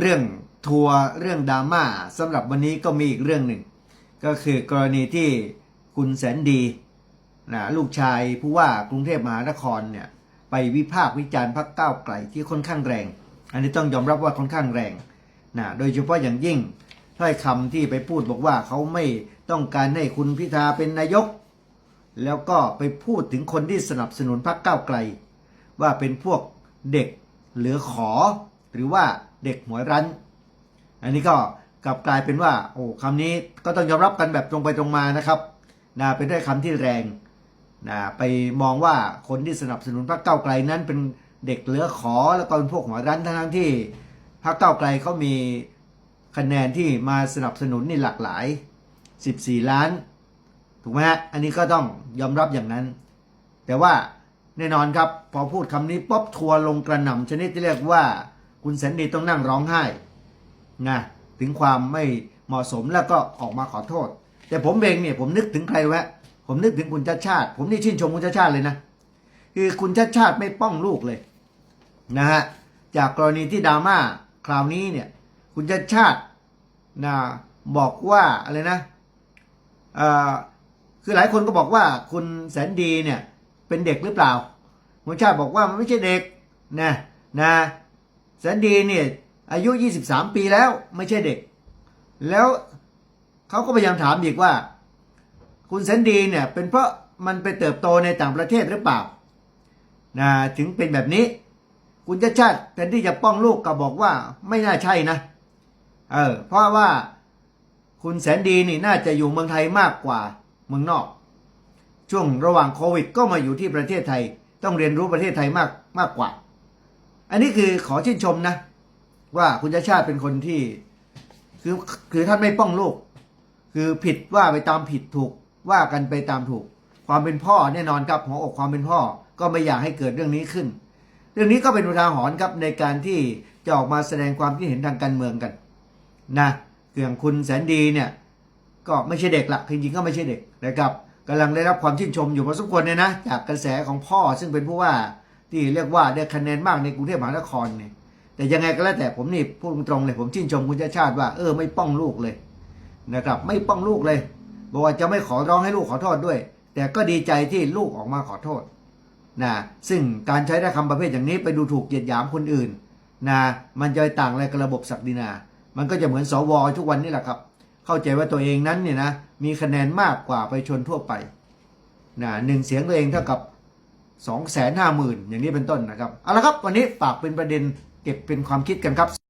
เรื่องทัวร์เรื่องดราม่าสำหรับวันนี้ก็มีอีกเรื่องหนึ่ง ก็คือกรณีที่คุณแสนดีนะลูกชายผู้ว่ากรุงเทพมหานครเนี่ยไปวิพากษ์วิจารณ์พรรคก้าวไกลที่ค่อนข้างแรง อันนี้ต้องยอมรับว่าค่อนข้างแรงนะโดยเฉพาะอย่างยิ่งถ้อยคำที่ไปพูดบอกว่าเขาไม่ต้องการให้คุณพิธาเป็นนายก แล้วก็ไปพูดถึงคนที่สนับสนุนพรรคก้าวไกล ว่าเป็นพวกเด็กเหลือขอ หรือว่าเด็กหัวรั้น อันนี้ก็กลับกลายเป็นว่าโอ้คำนี้ก็ต้องยอมรับกันแบบตรงไปตรงมานะครับนะเป็นด้วยคำที่แรงนะไปมองว่าคนที่สนับสนุนพรรคเก้าไกลนั้นเป็นเด็กเหลือขอแล้วก็เป็นพวกหัวรั้นทั้งที่พรรคเก้าไกลเขามีคะแนนที่มาสนับสนุนนี่หลากหลาย 14 ล้าน ถูกไหมฮะอันนี้ก็ต้องยอมรับอย่างนั้น แต่ว่าแน่นอนครับ พอพูดคำนี้ป๊อบทัวร์ลงกระหน่ำชนิดที่เรียกว่า คุณแสนดีต้องนั่งร้องไห้นะถึงความไม่เหมาะสมแล้วก็ออกมาขอโทษ แต่ผมเองเนี่ยผมนึกถึงใครวะผมนึกถึงคุณชาติชาติ ผมนี่ชื่นชมคุณชาติชาติเลยนะคือคุณชาติชาติไม่ป้องลูกเลยนะฮะจากกรณีที่ดราม่าคราวนี้เนี่ยคุณชาติชาตินะบอกว่าอะไรนะเอ่อคือหลายคนก็บอกว่าคุณแสนดีเนี่ยเป็นเด็กหรือเปล่าคุณชาติบอกว่ามันไม่ใช่เด็กนะนะ แสนดีเนี่ยอายุ 23 ปีแล้วไม่ใช่เด็ก แล้วเขาก็พยายามถามอีกว่า คุณแสนดีเนี่ยเป็นเพราะมันไปเติบโตในต่างประเทศหรือเปล่านะถึงเป็นแบบนี้ คุณชาติชาติแทนที่จะป้องลูกก็บอกว่าไม่น่าใช่นะเออเพราะว่าคุณแสนดีนี่น่าจะอยู่เมืองไทยมากกว่าเมืองนอก ช่วงระหว่างโควิด ก็มาอยู่ที่ประเทศไทย ต้องเรียนรู้ประเทศไทยมากมากกว่า อันนี้คือขอชื่นชมนะ ว่าคุณชาชาติเป็นคนที่ คือคือท่านไม่ป้องลูก คือผิดว่าไปตามผิดถูกว่ากันไปตามถูก ความเป็นพ่อแน่นอนครับหัวอกความเป็นพ่อก็ไม่อยากให้เกิดเรื่องนี้ขึ้น เรื่องนี้ก็เป็นอุทาหรณ์ครับในการที่จะออกมาแสดงความคิดเห็นทางการเมืองกันนะอย่างคุณแสนดีเนี่ยก็ไม่ใช่เด็กหลักจริงๆก็ไม่ใช่เด็กนะครับกำลังได้รับความชื่นชมอยู่พอสมควรเนี่ยนะจากกระแสของพ่อซึ่งเป็นผู้ว่า ที่เรียกว่าได้คะแนนมากในกรุงเทพมหานครเนี่ยแต่ยังไงก็แล้วแต่ผมนี่พูดตรงเลย ผมชื่นชมคุณชาติชาติว่าเออไม่ป้องลูกเลยนะครับ ไม่ป้องลูกเลยบอกว่าจะไม่ขอร้องให้ลูกขอโทษด้วย แต่ก็ดีใจที่ลูกออกมาขอโทษนะซึ่งการใช้ได้คำประเภทอย่างนี้ไปดูถูกเหยียดหยามคนอื่นนะมันจะต่างอะไรกับระบบศักดินา มันก็จะเหมือนสวทุกวันนี่แหละครับ เข้าใจว่าตัวเองนั้นเนี่ยนะมีคะแนนมากกว่าไปชนทั่วไปนะหนึ่งเสียงตัวเองเท่ากับ สองแสนห้าหมื่นอย่างนี้เป็นต้นนะครับ เอาละครับ วันนี้ฝากเป็นประเด็นเก็บเป็นความคิดกันครับ